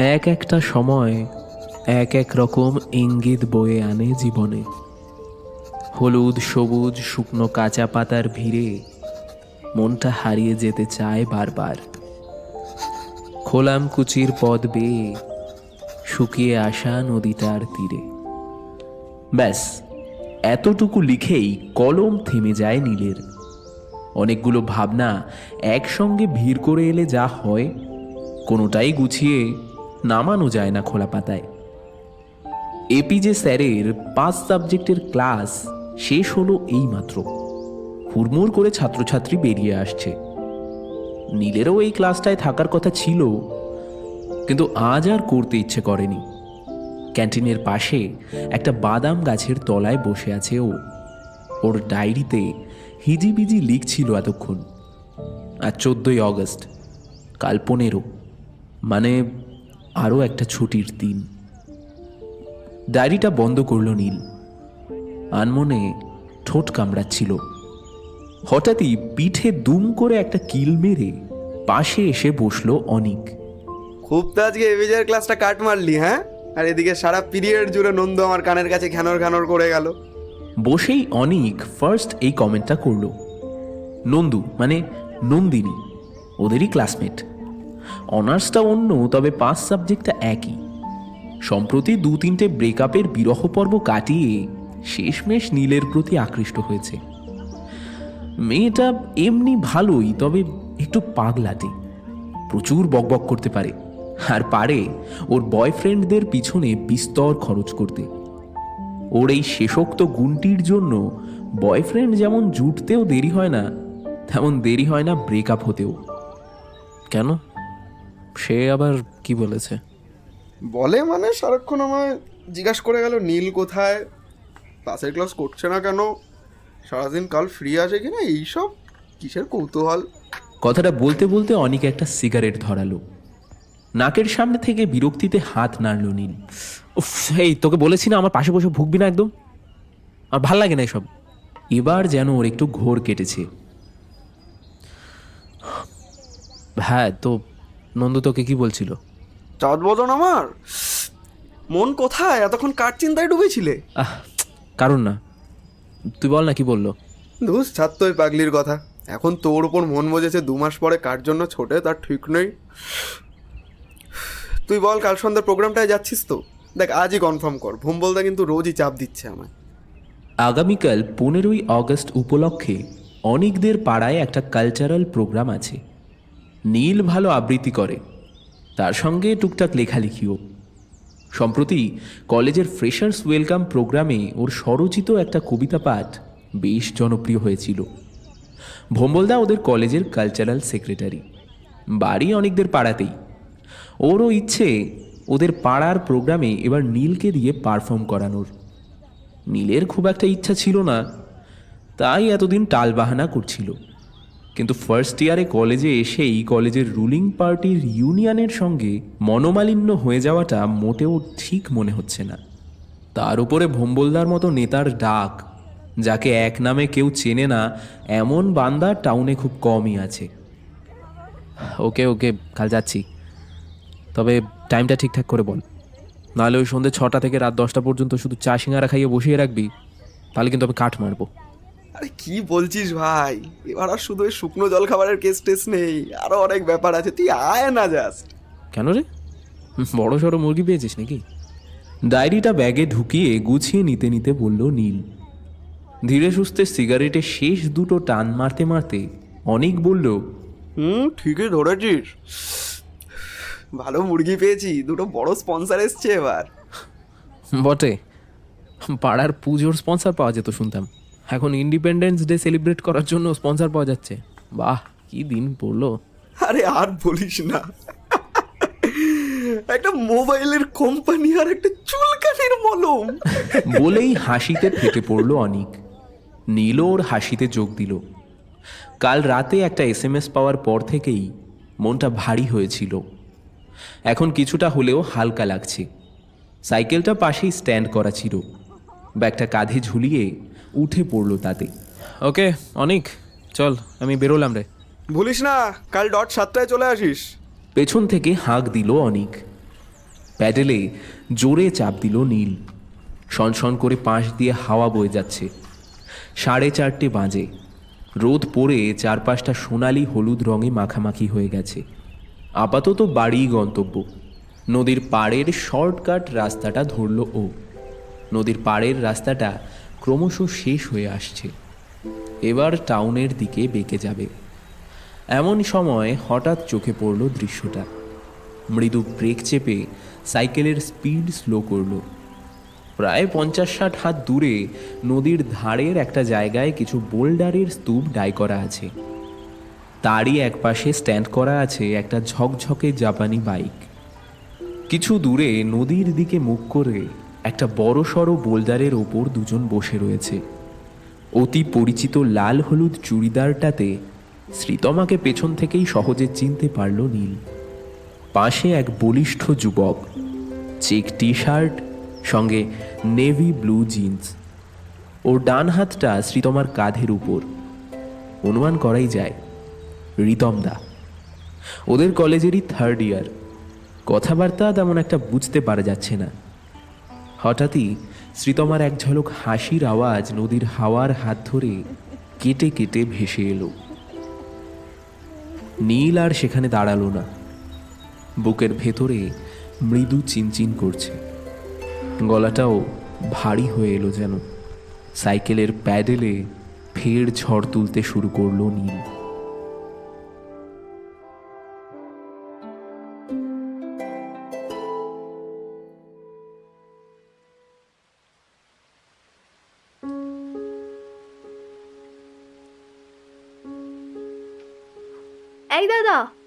এক একটা সময় এক এক রকম ইঙ্গিত বয়ে আনে জীবনে। হলুদ, সবুজ, শুকনো কাঁচা পাতার ভিড়ে মনটা হারিয়ে যেতে চায় বারবার। খোলাম কুচির পদ বেয়ে শুকিয়ে আসা নদীটার তীরে। ব্যাস, এতটুকু লিখেই কলম থেমে যায় নীলের। অনেকগুলো ভাবনা একসঙ্গে ভিড় করে এলে যা হয়, কোনোটাই গুছিয়ে নামানো যায় না খোলা পাতায়। এপিজে স্যারের পাঁচ সাবজেক্টের ক্লাস শেষ হলো এইমাত্র। হুড়মুড় করে ছাত্রছাত্রী বেরিয়ে আসছে। নীলেরও এই ক্লাসটায় থাকার কথা ছিল, কিন্তু আজ আর করতে ইচ্ছে করেনি। ক্যান্টিনের পাশে একটা বাদাম গাছের তলায় বসে আছে ও। ওর ডায়েরিতে হিজিবিজি লিখছিল এতক্ষণ। আর চোদ্দই অগস্ট, কাল পনেরো। মানে আরও একটা ছুটির দিন। ডায়েরিটা বন্ধ করল নীল। আনমনে ঠোঁট কামড়াচ্ছিল। হঠাৎই পিঠে দুম করে একটা কিল মেরে পাশে এসে বসল অনিক। খুব তো আজকে এভিজের ক্লাসটা কাট মারলি হ্যাঁ? আর এদিকে সারা পিরিয়ড জুড়ে নন্দু আমার কানের কাছে ঘ্যানর ঘ্যানর করে গেল। বসেই অনিক ফার্স্ট এই কমেন্টটা করল। নন্দু মানে নন্দিনী ওদেরই ক্লাসমেট অনার্সটা অন্য, তবে পাঁচ সাবজেক্টটা একই। সম্প্রতি দু তিনটে ব্রেকআপের বিরহ পর্ব কাটিয়ে শেষমেশ নীলের প্রতি আকৃষ্ট হয়েছে। মেয়েটা এমনি ভালোই, তবে একটু পাগলাটে। প্রচুর বকবক করতে পারে। আর পারে ওর বয়ফ্রেন্ডদের পিছনে বিস্তর খরচ করতে। ওর এই শেষোক্ত গুণটির জন্য বয়ফ্রেন্ড যেমন জুটতেও দেরি হয় না, তেমন দেরি হয় না ব্রেকআপ হতেও। কেন? সে আবার কি বলেছে? বলে মানে সারাক্ষণ আমায় জিজ্ঞাসা করে গেল নীল কোথায়? ক্লাসের ক্লাস করছে না কেন? সারাদিন কাল ফ্রি আছে কিনা এইসব কিসের কৌতূহল? কথাটা বলতে বলতে অনেক একটা সিগারেট ধরালো। নাকের সামনে থেকে বিরক্তিতে হাত নাড়ল নীল। উফ এই তোকে বলেছি না আমার পাশে বসে ভুগবি না একদম? আর ভালো লাগে না এসব? এবার যেন ওর একটু ঘোর কেটেছে। হ্যাঁ তো নন্দু তোকে কি বলছিল? চাঁদ বদন আমার? মন কোথায়? এতক্ষণ কার চিন্তায় ডুবেছিলে। আহ কারণ না। তুই বল না কি বলল? ধুস ছাড় তো ওই পাগলির কথা। এখন তোর ওপর মন বোঝেছে দু মাস পরে কার জন্য ছোটে তার ঠিক নেই। তুই বল কাল সন্ধ্যার প্রোগ্রামটায় যাচ্ছিস তো? দেখ আজই কনফার্ম কর ভুম্বলদা কিন্তু রোজই চাপ দিচ্ছে আমায়। আগামীকাল পনেরোই অগস্ট উপলক্ষে অনেকদের পাড়ায় একটা কালচারাল প্রোগ্রাম আছে। নীল ভালো আবৃত্তি করে। তার সঙ্গে টুকটাক লেখালেখিও। সম্প্রতি কলেজের ফ্রেশার্স ওয়েলকাম প্রোগ্রামে ওর স্বরচিত একটা কবিতা পাঠ বেশ জনপ্রিয় হয়েছিল। ভোম্বলদা ওদের কলেজের কালচারাল সেক্রেটারি। বাড়ি অনেকদের পাড়াতেই। ওরও ইচ্ছে ওদের পাড়ার প্রোগ্রামে এবার নীলকে দিয়ে পারফর্ম করানোর। নীলের খুব একটা ইচ্ছা ছিল না, তাই এতদিন টালবাহানা করছিল। কিন্তু ফার্স্ট ইয়ারে কলেজে এসেই কলেজের রুলিং পার্টির ইউনিয়নের সঙ্গে মনোমালিন্য হয়ে যাওয়াটা মোটেও ঠিক মনে হচ্ছে না। তার উপরে ভোম্বলদার মতো নেতার ডাক, যাকে এক নামে কেউ চেনে না, এমন বান্দা টাউনে খুব কমই আছে। ওকে ওকে, কাল যাচ্ছি। তবে টাইমটা ঠিকঠাক করে বল। নাহলে ওই সন্ধ্যে ছটা থেকে রাত দশটা পর্যন্ত শুধু চা সিঙ্গারা খাইয়ে বসিয়ে রাখবি, তাহলে কিন্তু আমি কাঠ মারবো। আরে কি বলছিস ভাই? এবার আর শুধু ওই শুকনো জল খাবারের কেস টেস নেই। আরও অনেক ব্যাপার আছে। তুই আয় না জাস্ট কেন রে? বড় সড়ো মুরগি পেয়েছিস নাকি? ডায়েরিটা ব্যাগে ঢুকিয়ে গুছিয়ে নিতে নিতে বলল নীল। ধীরে সুস্থে সিগারেটে শেষ দুটো টান মারতে মারতে অনেক বলল হুম ঠিকই ধরেছিস। ভালো মুরগি পেয়েছি। দুটো বড় স্পন্সর এসছে এবার। বটে। পাড়ার পুজোর স্পন্সর পাওয়া যেত শুনতাম। এখন ইন্ডিপেন্ডেন্স ডে সেলিব্রেট করার জন্য স্পন্সর পাওয়া যাচ্ছে। বাহ কি দিন পড়ল। আরে আর বলিস না। একটা মোবাইলের কোম্পানি আর একটা চুলকানির মলম। বলেই হাসিতে ফেটে পড়ল অনিক। নীল ওর হাসিতে যোগ দিল। কাল রাতে একটা এসএমএস পাওয়ার পর থেকেই মনটা ভারী হয়েছিল। এখন কিছুটা হলেও হালকা লাগছে। সাইকেলটা পাশেই স্ট্যান্ড করা ছিল। ব্যাগটা কাঁধে ঝুলিয়ে উঠে পড়ল তাতে। ওকে অনিক চল আমি বেরোলাম রে। ভুলিস না কাল ডট সাতটায় চলে আসিস। পেছন থেকে হাঁক দিল অনিক। প্যাডেলে জোরে চাপ দিল নীল। সনসন করে পাশ দিয়ে হাওয়া বয়ে যাচ্ছে। সাড়ে চারটে বাজে। রোদ পড়ে চারপাশটা সোনালি হলুদ রঙে মাখামাখি হয়ে গেছে। আপাতত বাড়িই গন্তব্য। নদীর পাড়ের শর্টকাট রাস্তাটা ধরল ও। নদীর পাড়ের রাস্তাটা ক্রমশ শেষ হয়ে আসছে। এবার টাউনের দিকে বেঁকে যাবে। এমন সময় হঠাৎ চোখে পড়ল দৃশ্যটা। মৃদু ব্রেক চেপে সাইকেলের স্পিড স্লো করল। প্রায় পঞ্চাশ ষাট হাত দূরে নদীর ধারের একটা জায়গায় কিছু বোল্ডারের স্তূপ ডাই করা আছে। তারই একপাশে স্ট্যান্ড করা আছে একটা ঝকঝকে জাপানি বাইক। কিছু দূরে নদীর দিকে মুখ করে একটা বড় সড়ো বোল্ডারের ওপর দুজন বসে রয়েছে। অতি পরিচিত লাল হলুদ চুড়িদারটাতে শ্রীতমাকে পেছন থেকেই সহজে চিনতে পারল নীল। পাশে এক বলিষ্ঠ যুবক, চেক টি শার্ট সঙ্গে নেভি ব্লু জিন্স। ওর ডান হাতটা শ্রীতমার কাঁধের উপর। অনুমান করাই যায়, রিতম দা। ওদের কলেজেরই থার্ড ইয়ার কথাবার্তা তেমন একটা বুঝতে পারা যাচ্ছে না। হঠাৎই শ্রীতমার এক ঝলক হাসির আওয়াজ নদীর হাওয়ার হাত ধরে কেটে কেটে ভেসে এলো। নীল আর সেখানে দাঁড়াল না। বুকের ভেতরে মৃদু চিনচিন করছে। গলাটাও ভারী হয়ে এলো যেন। সাইকেলের প্যাডেলে ফের ঝড় তুলতে শুরু করল নীল।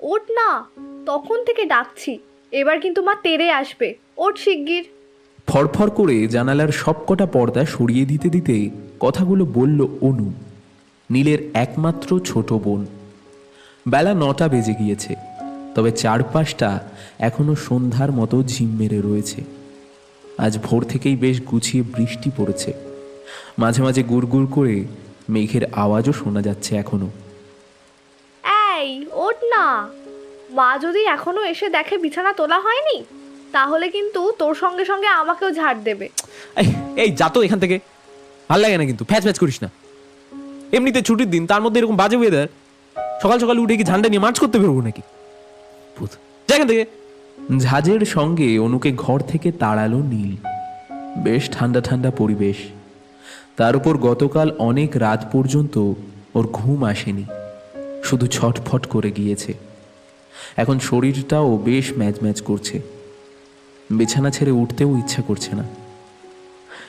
ওঠ না। তখন থেকে ডাকছি। এবার কিন্তু মা তেরে আসবে। ওঠ শিগগির। ফরফর করে জানালার সবকটা পর্দা সরিয়ে দিতে দিতে কথাগুলো বলল অনু। নীলের একমাত্র ছোট বোন। বেলা নটা বেজে গিয়েছে। তবে চারপাশটা এখনও সন্ধ্যার মতো ঝিম মেরে রয়েছে। আজ ভোর থেকেই বেশ গুছিয়ে বৃষ্টি পড়েছে। মাঝে মাঝে গুড়গুড় করে মেঘের আওয়াজও শোনা যাচ্ছে এখনও। এই ওঠ না। মা যদি এখনও এসে দেখে বিছানা তোলা হয়নি তাহলে কিন্তু তোর সঙ্গে সঙ্গে আমাকেও ঝাড় দেবে। এই যা তো এখান থেকে। ভালো লাগে না কিন্তু ফ্যাচ ফ্যাচ করিস না। এমনিতে ছুটির দিন তার মধ্যে এরকম বাজে ওয়েদার সকাল সকাল উঠে কি ঝান্ডা নিয়ে মার্চ করতে বেরোবো নাকি? ভূত। যা থেকে। ঝাঁঝের সঙ্গে অনুকে ঘর থেকে তাড়ালো নীল। বেশ ঠান্ডা ঠান্ডা পরিবেশ। তার উপর গতকাল অনেক রাত পর্যন্ত ওর ঘুম আসেনি। শুধু ছটফট করে গিয়েছে। এখন শরীরটাও বেশ ম্যাচ ম্যাচ করছে। বিছানা ছেড়ে উঠতেও ইচ্ছা করছে না।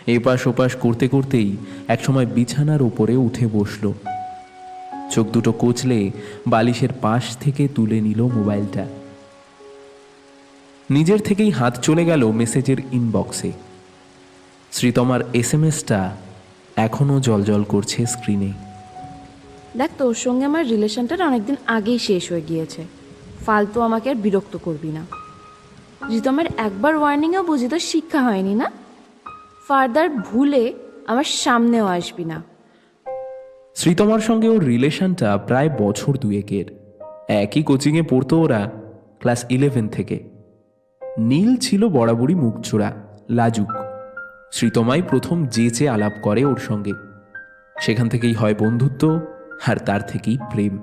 এপাশ ওপাশ করতে করতেই একসময় বিছানার উপরে উঠে বসল। চোখ দুটো কোচলে বালিশের পাশ থেকে তুলে নিল মোবাইলটা। নিজের থেকেই হাত চলে গেল মেসেজের ইনবক্সে। শ্রীতমার এস এম এসটা এখনও জলজল করছে স্ক্রিনে। দেখ, তোর সঙ্গে আমার রিলেশনটা অনেকদিন আগেই শেষ হয়ে গিয়েছে। ফালতু আমাকে আর বিরক্ত করবি না। রিতমের একবার ওয়ার্নিংও বুঝি তো শিক্ষা হয়নি না? ফার্দার ভুলে আমার সামনেও আসবি না। শ্রীতমার সঙ্গে ওর রিলেশনটা প্রায় বছর দুয়েকের। একই কোচিংয়ে পড়তো ওরা ক্লাস ইলেভেন থেকে। নীল ছিল বরাবরই মুখচোরা, লাজুক। শ্রীতমাই প্রথম যেচে আলাপ করে ওর সঙ্গে। সেখান থেকেই হয় বন্ধুত্ব আর তার থেকেই প্রেম।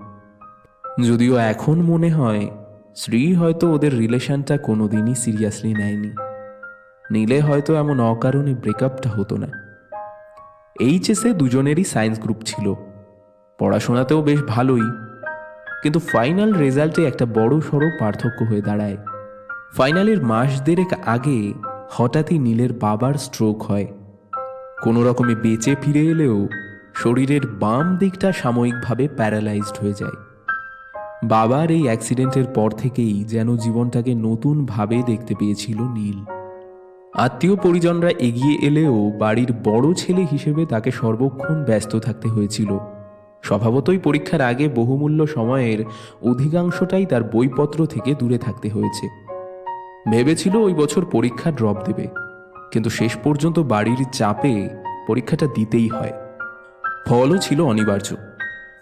যদিও এখন মনে হয়, শ্রী হয়তো ওদের রিলেশনটা কোনোদিনই সিরিয়াসলি নেয়নি। নীলে হয়তো এমন অকারণে ব্রেকআপটা হতো না। এইচএসে দুজনেরই সায়েন্স গ্রুপ ছিল। পড়াশোনাতেও বেশ ভালোই। কিন্তু ফাইনাল রেজাল্টে একটা বড় সড়ো পার্থক্য হয়ে দাঁড়ায়। ফাইনালের মাস দেড়েক আগে হঠাৎই নীলের বাবার স্ট্রোক হয়। কোনো রকমে বেঁচে ফিরে এলেও শরীরের বাম দিকটা সাময়িকভাবে প্যারালাইজড হয়ে যায়। বাবার এই অ্যাক্সিডেন্টের পর থেকেই যেন জীবনটাকে নতুনভাবে দেখতে পেয়েছিল নীল। আত্মীয় পরিজনরা এগিয়ে এলেও বাড়ির বড় ছেলে হিসেবে তাকে সর্বক্ষণ ব্যস্ত থাকতে হয়েছিল। স্বভাবতই পরীক্ষার আগে বহুমূল্য সময়ের অধিকাংশটাই তার বইপত্র থেকে দূরে থাকতে হয়েছে। ভেবেছিল ওই বছর পরীক্ষা ড্রপ দেবে, কিন্তু শেষ পর্যন্ত বাড়ির চাপে পরীক্ষাটা দিতেই হয়। ফলও ছিল অনিবার্য।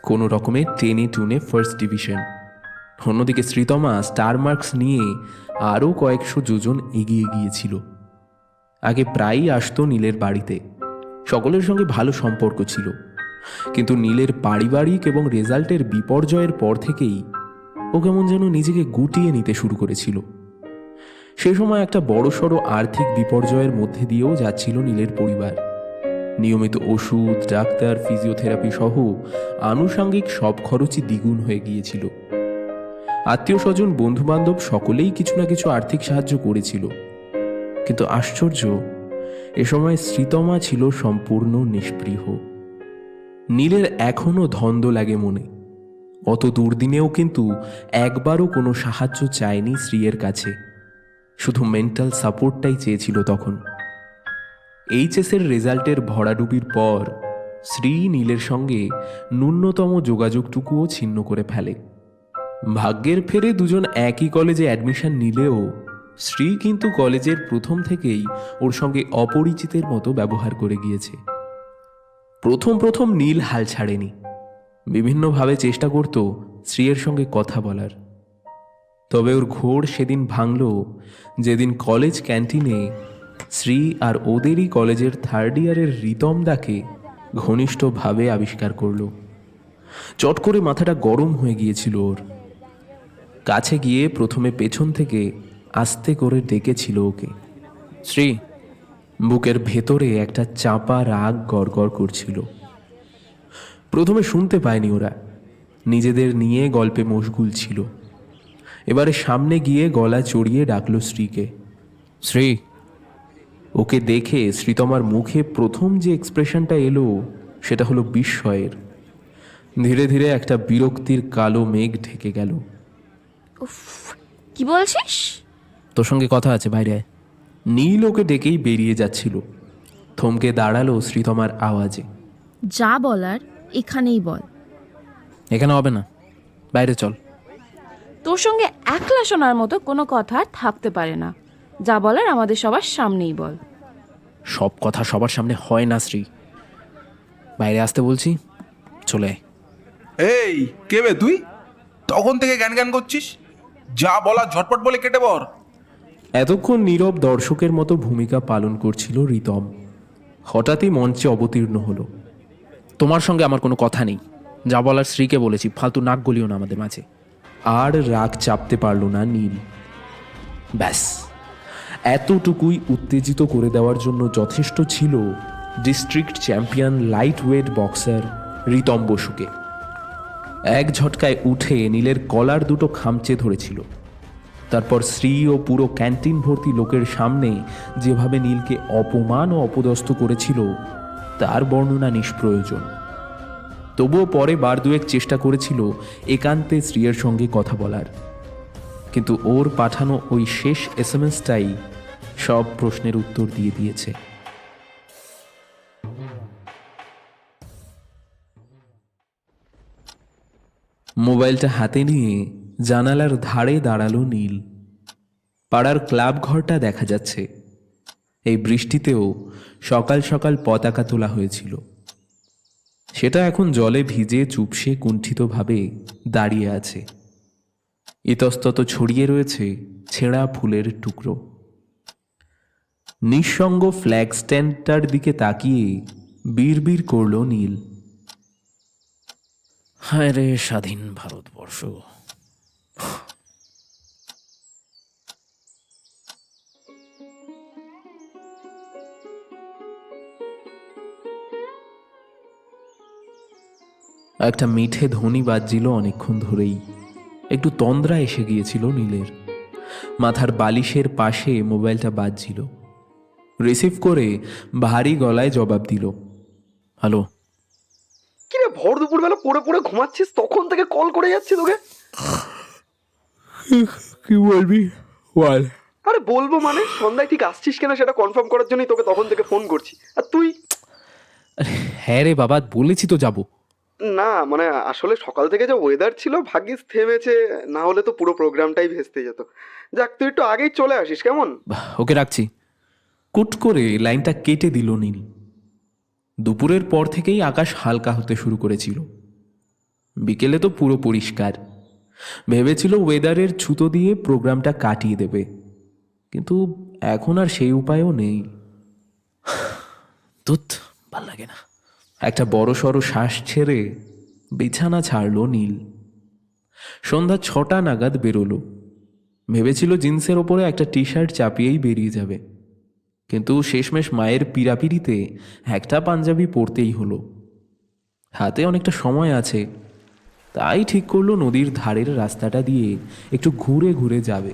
কোনো রকমে টেনে টুনে ফার্স্ট ডিভিশন অন্যদিকে শ্রীতমা স্টার মার্কস নিয়ে আরও কয়েকশো যোজন এগিয়ে গিয়েছিল। আগে প্রায়ই আসতো নীলের বাড়িতে। সকলের সঙ্গে ভালো সম্পর্ক ছিল। কিন্তু নীলের পারিবারিক এবং রেজাল্টের বিপর্যয়ের পর থেকেই ও কেমন যেন নিজেকে গুটিয়ে নিতে শুরু করেছিল। সে সময় একটা বড়সড় আর্থিক বিপর্যয়ের মধ্যে দিয়েও যাচ্ছিল নীলের পরিবার। নিয়মিত ওষুধ, ডাক্তার ফিজিওথেরাপি সহ আনুষাঙ্গিক সব খরচই দ্বিগুণ হয়ে গিয়েছিল। আত্মীয় স্বজন বন্ধুবান্ধব সকলেই কিছু না কিছু আর্থিক সাহায্য করেছিল। কিন্তু আশ্চর্য, এ সময় শ্রীতমা ছিল সম্পূর্ণ নিষ্পৃহ। নীলের এখনও ধন্দ লাগে মনে। অত দুর্দিনেও কিন্তু একবারও কোনো সাহায্য চায়নি শ্রীয়ের কাছে। শুধু মেন্টাল সাপোর্টটাই চেয়েছিল তখন। এইচএসের রেজাল্টের ভরাডুবির পর শ্রী নীলের সঙ্গে ন্যূনতম যোগাযোগটুকুও ছিন্ন করে ফেলে। ভাগ্যের ফেরে দুজন একই কলেজে অ্যাডমিশন নিলেও শ্রী কিন্তু কলেজের প্রথম থেকেই ওর সঙ্গে অপরিচিতের মতো ব্যবহার করে গিয়েছে। প্রথম প্রথম নীল হাল ছাড়েনি। বিভিন্নভাবে চেষ্টা করত শ্রীয়ের সঙ্গে কথা বলার। তবে ওর ঘোর সেদিন ভাঙল, যেদিন কলেজ ক্যান্টিনে শ্রী আর ওদেরই কলেজের থার্ড ইয়ারের রিতম দাকে ঘনিষ্ঠভাবে আবিষ্কার করল। চট করে মাথাটা গরম হয়ে গিয়েছিল ওর। কাছে গিয়ে প্রথমে পেছন থেকে আস্তে করে ডেকেছিল ওকে। শ্রী বুকের ভেতরে একটা চাপা রাগ গড়গড় করছিল। প্রথমে শুনতে পায়নি ওরা। নিজেদের নিয়ে গল্পে মশগুল ছিল। এবারে সামনে গিয়ে গলা চড়িয়ে ডাকলো শ্রীকে। শ্রী ওকে দেখে শ্রীতমার মুখে প্রথম যে এক্সপ্রেশনটা এলো সেটা হলো বিস্ময়ের। ধীরে ধীরে একটা বিরক্তির কালো মেঘ ঢেকে গেল। উফ কি বলছিস? তোর সঙ্গে কথা আছে বাইরে। নীল ওকে ডেকেই বেরিয়ে যাচ্ছিল। থমকে দাঁড়াল শ্রীতমার আওয়াজে। যা বলার এখানেই বল। এখানে হবে না। বাইরে চল। তোর সঙ্গে একলা শোনার মতো কোনো কথা আর থাকতে পারে না। যা বলার আমাদের সবার সামনেই বল। সব কথা সবার সামনে হয় না শ্রী। বাইরে আসতে বলছি চলে আয়। এই কে বে তুই? তখন থেকে জ্ঞান জ্ঞান করছিস? যা বলা ঝটপট বলে কেটে পর এতক্ষণ নীরব দর্শকের মতো ভূমিকা পালন করছিল রিতম হঠাৎই মঞ্চে অবতীর্ণ হলো। তোমার সঙ্গে আমার কোনো কথা নেই। যা বলার শ্রীকে বলেছি ফালতু নাক গলিও না আমাদের মাঝে। আর রাগ চাপতে পারল না নীল। ব্যাস। এতটুকুই উত্তেজিত করে দেওয়ার জন্য যথেষ্ট ছিল district champion lightweight boxer Ritam বসুকে। এক ঝটকায় উঠে নীলের কলার দুটো খামচে ধরেছিল। তারপর শ্রী ও পুরো ক্যান্টিন ভর্তি লোকের সামনে যেভাবে নীলকে অপমান ও অপদস্থ করেছিল, তার বর্ণনা নিষ্প্রয়োজন। তবুও পরে বার দুয়েক চেষ্টা করেছিল একান্তে শ্রীয়ের সঙ্গে কথা বলার। কিন্তু ওর পাঠানো ওই শেষ এস এম এসটাই সব প্রশ্নের উত্তর দিয়ে দিয়েছে। মোবাইলটা হাতে নিয়ে জানালার ধারে দাঁড়াল নীল। পাড়ার ক্লাব ঘরটা দেখা যাচ্ছে। এই বৃষ্টিতেও সকাল সকাল পতাকা তোলা হয়েছিল। সেটা এখন জলে ভিজে চুপসে কুণ্ঠিতভাবে দাঁড়িয়ে আছে। ইতস্তত ছড়িয়ে রয়েছে ছেঁড়া ফুলের টুকরো। নিঃসঙ্গ ফ্ল্যাগ স্ট্যান্ডটার দিকে তাকিয়ে বিড়বিড় করল নীল। হায় রে স্বাধীন ভারতবর্ষ। একটা মিঠে ধ্বনি বাজছিল অনেকক্ষণ ধরেই। একটু তন্দ্রা এসে গিয়েছিল নীলের। মাথার বালিশের পাশে মোবাইলটা বাজছিল। রিসিভ করে ভারী গলায় জবাব দিল হ্যালো? কিরে ভর দুপুরবেলা পড়ে পড়ে ঘুমাচ্ছিস? তখন থেকে কল করে যাচ্ছি তোকে। কি বলবি? বল। আরে বলব মানে সন্ধ্যায় ঠিক আসছিস কিনা সেটা কনফার্ম করার জন্যই তোকে তখন থেকে ফোন করছি। আর তুই? হ্যাঁ রে বাবা বলেছি তো যাব। না মানে আসলে সকাল থেকে যে ওয়েদার ছিল, ভাগ্যিস থেমেছে, না হলে তো পুরো প্রোগ্রামটাই ভেস্তে যেত। যাক, তুই একটু আগেই চলে আসিস, কেমন? ওকে রাখছি। কুট করে লাইনটা কেটে দিল নীল। দুপুরের পর থেকেই আকাশ হালকা হতে শুরু করেছিল। বিকেলে তো পুরো পরিষ্কার। ভেবেছিল ওয়েদারের ছুতো দিয়ে প্রোগ্রামটা কাটিয়ে দেবে। কিন্তু এখন আর সেই উপায়ও নেই। তুত ভালো লাগে না। একটা বড় সড়ো শ্বাস ছেড়ে বিছানা ছাড়লো নীল। সন্ধ্যা ছটা নাগাদ বেরোলো। ভেবেছিল জিন্সের ওপরে একটা টি শার্ট চাপিয়েই বেরিয়ে যাবে। কিন্তু শেষমেশ মায়ের পিড়াপিড়িতে একটা পাঞ্জাবি পরতেই হলো। হাতে অনেকটা সময় আছে। তাই ঠিক করল নদীর ধারের রাস্তাটা দিয়ে একটু ঘুরে ঘুরে যাবে।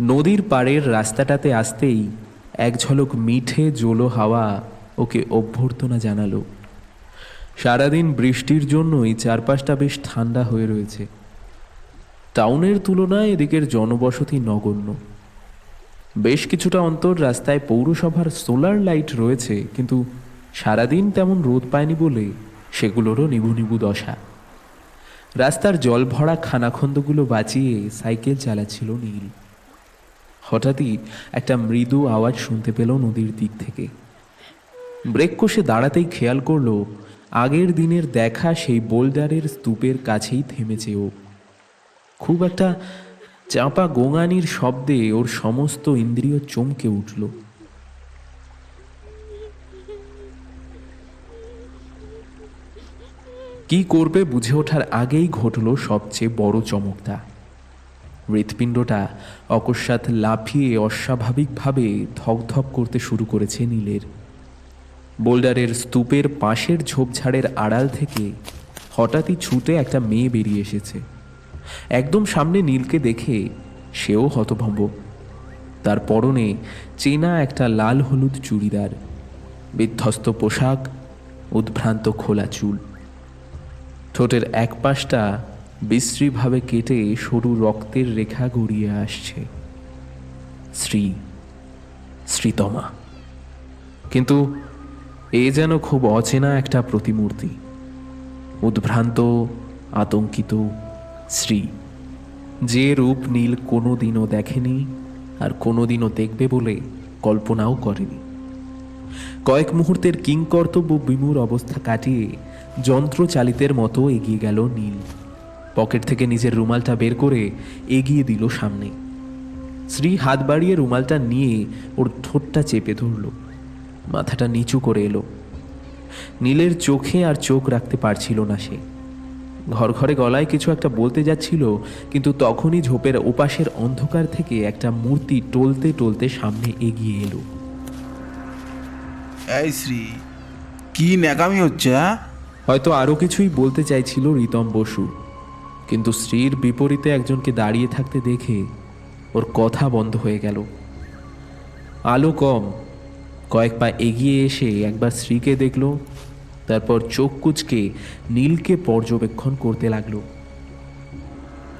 নদীর পাড়ের রাস্তাটাতে আসতেই এক ঝলক মিঠে জোলো হাওয়া ওকে অভ্যর্থনা জানালো। সারাদিন বৃষ্টির জন্যই চারপাশটা বেশ ঠান্ডা হয়ে রয়েছে। টাউনের তুলনায় এদিকের জনবসতি নগণ্য। বেশ কিছুটা অন্তর রাস্তায় পৌরসভার সোলার লাইট রয়েছে, কিন্তু সারাদিন তেমন রোদ পায়নি বলে সেগুলোরও নিবু নিবু দশা। রাস্তার জল ভরা খানাখন্দগুলো বাঁচিয়ে সাইকেল চালাচ্ছিল নীল। হঠাৎই একটা মৃদু আওয়াজ শুনতে পেল নদীর দিক থেকে। ব্রেক কষে দাঁড়াতেই খেয়াল করল, আগের দিনের দেখা সেই বোল্ডারের স্তূপের কাছেই থেমেছে ও। খুব একটা চাপা গোঙানির শব্দে ওর সমস্ত ইন্দ্রিয় চমকে উঠল। কি করবে বুঝে ওঠার আগেই ঘটল সবচেয়ে বড় চমকটা। হৃৎপিণ্ডটা অকস্মাৎ লাফিয়ে অস্বাভাবিকভাবে ধক ধকধক করতে শুরু করেছে নীলের। বোল্ডারের স্তূপের পাশের ঝোপঝাড়ের আড়াল থেকে হঠাৎই ছুটে একটা মেয়ে বেরিয়ে এসেছে। একদম সামনে নীলকে দেখে সেও হতভম্ব। তার পরনে চেনা একটা লাল হলুদ চুড়িদার, বিধ্বস্ত পোশাক, উদ্ভ্রান্ত খোলা চুল। ঠোঁটের এক পাশটা বিশ্রীভাবে কেটে সরু রক্তের রেখা গড়িয়ে আসছে। শ্রী, শ্রীতমা। কিন্তু এ যেন খুব অচেনা একটা প্রতিমূর্তি। উদ্ভ্রান্ত, আতঙ্কিত শ্রী যে রূপ নীল কোনো দিনও দেখেনি আর কোনো দিনও দেখবে বলে কল্পনাও করেনি। কয়েক মুহূর্তের কিংকর্তব্য বিমূর অবস্থা কাটিয়ে যন্ত্রচালিতের মতো এগিয়ে গেল নীল। পকেট থেকে নিজের রুমালটা বের করে এগিয়ে দিল সামনে। শ্রী হাত বাড়িয়ে রুমালটা নিয়ে ওর ঠোঁটটা চেপে ধরল। মাথাটা নিচু করে এলো। নীলের চোখে আর চোখ রাখতে পারছিল না সে। ঘর ঘরে গলায় কিছু একটা বলতে যাচ্ছিল কিন্তু তখনই ঝোপের ওপাশের অন্ধকার থেকে একটা মূর্তি টলতে টলতে সামনে এগিয়ে এলো। এই শ্রী কি ন্যাকামি হচ্ছে হ্যাঁ? হয়তো আরও কিছুই বলতে চাইছিল রীতম বসু কিন্তু স্ত্রীর বিপরীতে একজনকে দাঁড়িয়ে থাকতে দেখে ওর কথা বন্ধ হয়ে গেল। আলো কম কয়েক পা এগিয়ে এসে একবার স্ত্রীকে দেখল তারপর চোখ কুচকে নীলকে পর্যবেক্ষণ করতে লাগল।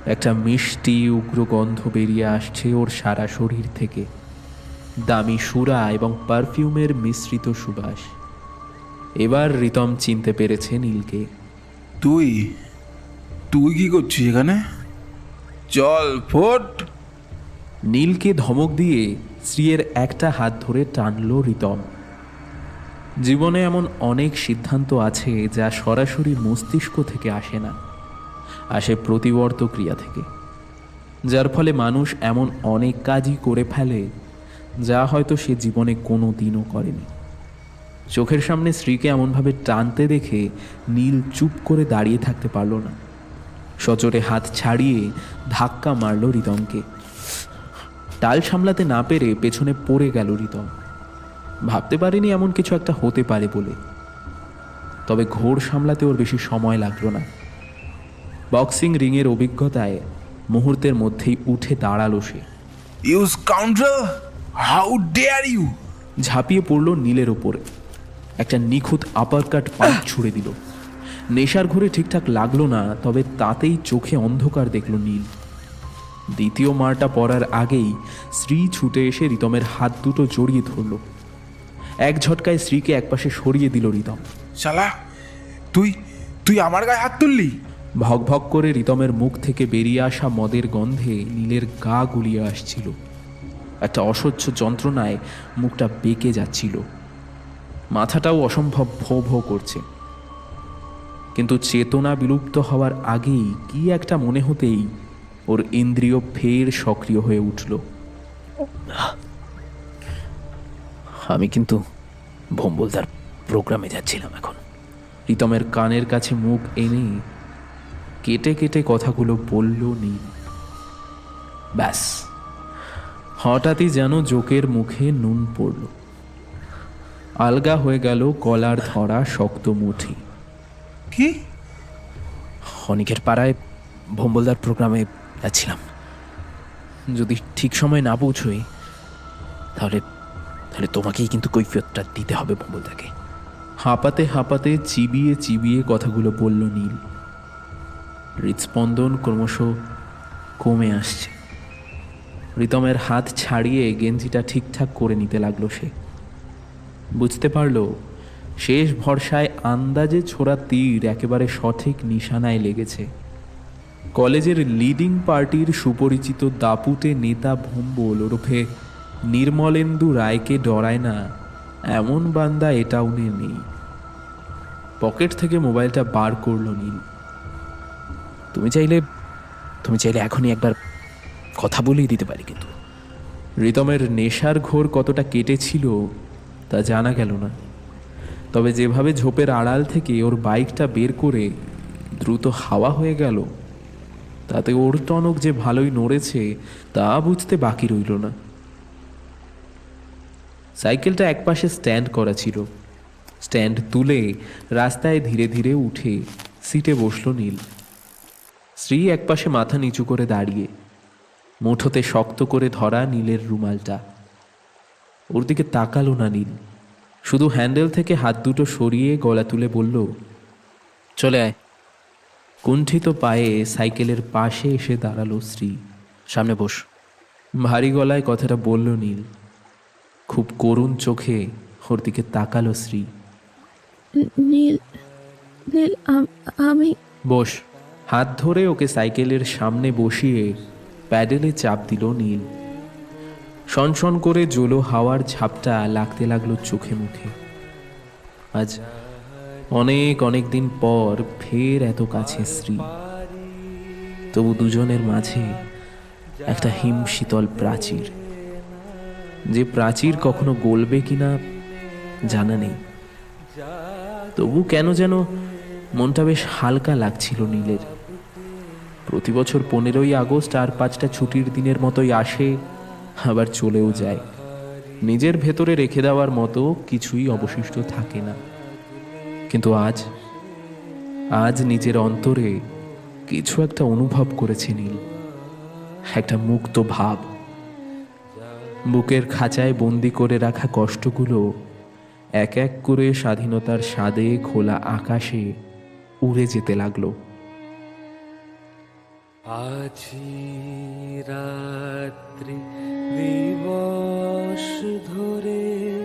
একটা মিষ্টি উগ্র গন্ধ বেরিয়ে আসছে ওর সারা শরীর থেকে। দামি সুরা এবং পারফিউমের মিশ্রিত সুবাস। এবার রিতম চিনতে পেরেছে নীলকে। তুই? তুই কি করছিস এখানে? চল ফোট! নীলকে ধমক দিয়ে স্ত্রীর একটা হাত ধরে টানল রিতম। জীবনে এমন অনেক সিদ্ধান্ত আছে যা সরাসরি মস্তিষ্ক থেকে আসে না। আসে প্রতিবর্ত ক্রিয়া থেকে। যার ফলে মানুষ এমন অনেক কাজই করে ফেলে যা হয়তো সে জীবনে কোনো দিনও করেনি। চোখের সামনে স্ত্রীকে এমনভাবে টানতে দেখে নীল চুপ করে দাঁড়িয়ে থাকতে পারল না। সচরে হাত ছাড়িয়ে ধাক্কা মারল রিতমকে। টাল সামলাতে না পেরে পেছনে পড়ে গেল রিতম। ভাবতে পারেনি এমন কিছু একটা হতে পারে বলে। তবে ঘোর সামলাতে ওর বেশি সময় লাগল না। বক্সিং রিংয়ের অভিজ্ঞতায় মুহূর্তের মধ্যেই উঠে দাঁড়াল সে। You scoundrel how dare you ঝাঁপিয়ে পড়ল নীলের ওপরে। একটা নিখুঁত আপারকাট পাইপ ছুড়ে দিল। নেশার ঘরে ঠিকঠাক লাগল না তবে তাতেই চোখে অন্ধকার দেখল নীল। দ্বিতীয় মারটা পড়ার আগেই শ্রী ছুটে এসে রিতমের হাত দুটো জড়িয়ে ধরল। এক ঝটকায় স্ত্রীকে একপাশে সরিয়ে দিল রিতম শালা তুই তুই আমার গায়ে হাত তুললি? ভক ভক করে রিতমের মুখ থেকে বেরিয়ে আসা মদের গন্ধে নীলের গা গুলিয়ে আসছিল। একটা অসহ্য যন্ত্রণায় মুখটা বেঁকে যাচ্ছিল। মাথাটাও অসম্ভব ভো ভো করছে। কিন্তু চেতনা বিলুপ্ত হওয়ার আগেই কি একটা মনে হতেই ওর ইন্দ্রিয় ফের সক্রিয় হয়ে উঠল। আমি কিন্তু ভম্বলদার প্রোগ্রামে যাচ্ছিলাম এখন। প্রীতমের কানের কাছে মুখ এনে কেটে কেটে কথাগুলো বলল নীল। ব্যাস হঠাৎই যেন জোকের মুখে নুন পড়ল। আলগা হয়ে গেল কলার ধরা শক্ত মুঠি। কি? অনেকের পাড়ায় ভম্বলদার প্রোগ্রামে যাচ্ছিলাম যদি ঠিক সময় না পৌঁছোই, তাহলে তাহলে তোমাকেই কিন্তু কৈফিয়তটা দিতে হবে ভম্বলদাকে হাঁপাতে হাঁপাতে চিবিয়ে চিবিয়ে কথাগুলো বলল নীল। হৃদস্পন্দন ক্রমশ কমে আসছে। রিতমের হাত ছাড়িয়ে গেঞ্জিটা ঠিকঠাক করে নিতে লাগল সে। বুঝতে পারল, শেষ ভরসায় আন্দাজে ছোড়া তীর একেবারে সঠিক নিশানায় লেগেছে। কলেজের লিডিং পার্টির সুপরিচিত দাপুতে নেতা ভম্বল ওরফে নির্মলেন্দু রায়কে ডরায় না এমন বান্দা এ টাউনে নেই। পকেট থেকে মোবাইলটা বার করল নীল। তুমি চাইলে তুমি চাইলে এখনই একবার কথা বলেই দিতে পারি কিন্তু। রিতমের নেশার ঘোর কতটা কেটেছিল তা জানা গেল না। তবে যেভাবে ঝোপের আড়াল থেকে ওর বাইকটা বের করে দ্রুত হাওয়া হয়ে গেল তাতে ওর টনক যে ভালোই নড়েছে, তা বুঝতে বাকি রইল না। সাইকেলটা একপাশে স্ট্যান্ড করা ছিল। স্ট্যান্ড তুলে রাস্তায় ধীরে ধীরে উঠে সিটে বসল নীল। স্ত্রী একপাশে মাথা নিচু করে দাঁড়িয়ে, মুঠোতে শক্ত করে ধরা নীলের রুমালটা। ওর দিকে তাকালো না নীল। শুধু হ্যান্ডেল থেকে হাত দুটো সরিয়ে গলা তুলে বলল, চলে আয়। কুণ্ঠিত পায়ে সাইকেলের পাশে এসে দাঁড়াল স্ত্রী। সামনে বস। ভারী গলায় কথাটা বলল নীল। খুব করুণ চোখে ওর দিকে তাকালো শ্রী নীল নীল আমি বস। হাত ধরে ওকে সাইকেলের সামনে বসিয়ে প্যাডেলে চাপ দিল নীল। সনসন করে জোলো হাওয়ার ঝাপটা লাগতে লাগল চোখে মুখে। আজ অনেক অনেক দিন পর ফের এত কাছে স্ত্রী তবু দুজনের মাঝে একটা হিম শীতল প্রাচীর। যে প্রাচীর কখনো গলবে কিনা জানা নেই। তবু কেন যেন মনটা বেশ হালকা লাগছিল নীলের। প্রতি বছর পনেরোই আগস্ট আর পাঁচটা ছুটির দিনের মতোই আসে, আবার চলেও যায়। নিজের ভেতরে রেখে দেওয়ার মতো কিছুই অবশিষ্ট থাকে না। কিন্তু আজ আজ নিজের অন্তরে কিছু একটা অনুভব করেছে নীল। একটা মুক্ত ভাব। বুকের খাঁচায় বন্দি করে রাখা কষ্টগুলো এক এক করে স্বাধীনতার স্বাদে খোলা আকাশে উড়ে যেতে লাগল। আছি রাত্রি দিবস ধরে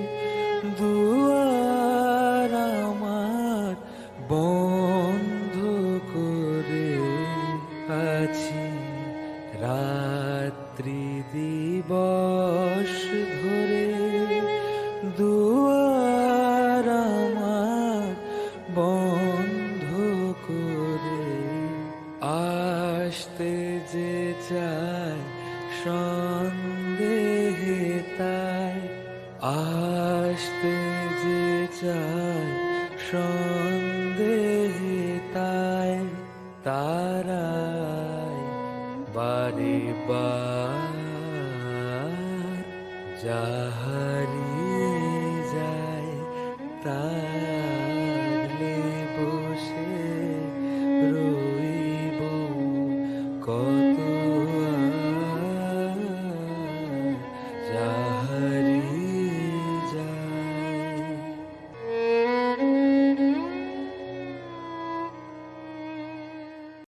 যে চায় সন্দেহে তাই আসতে যে চায়।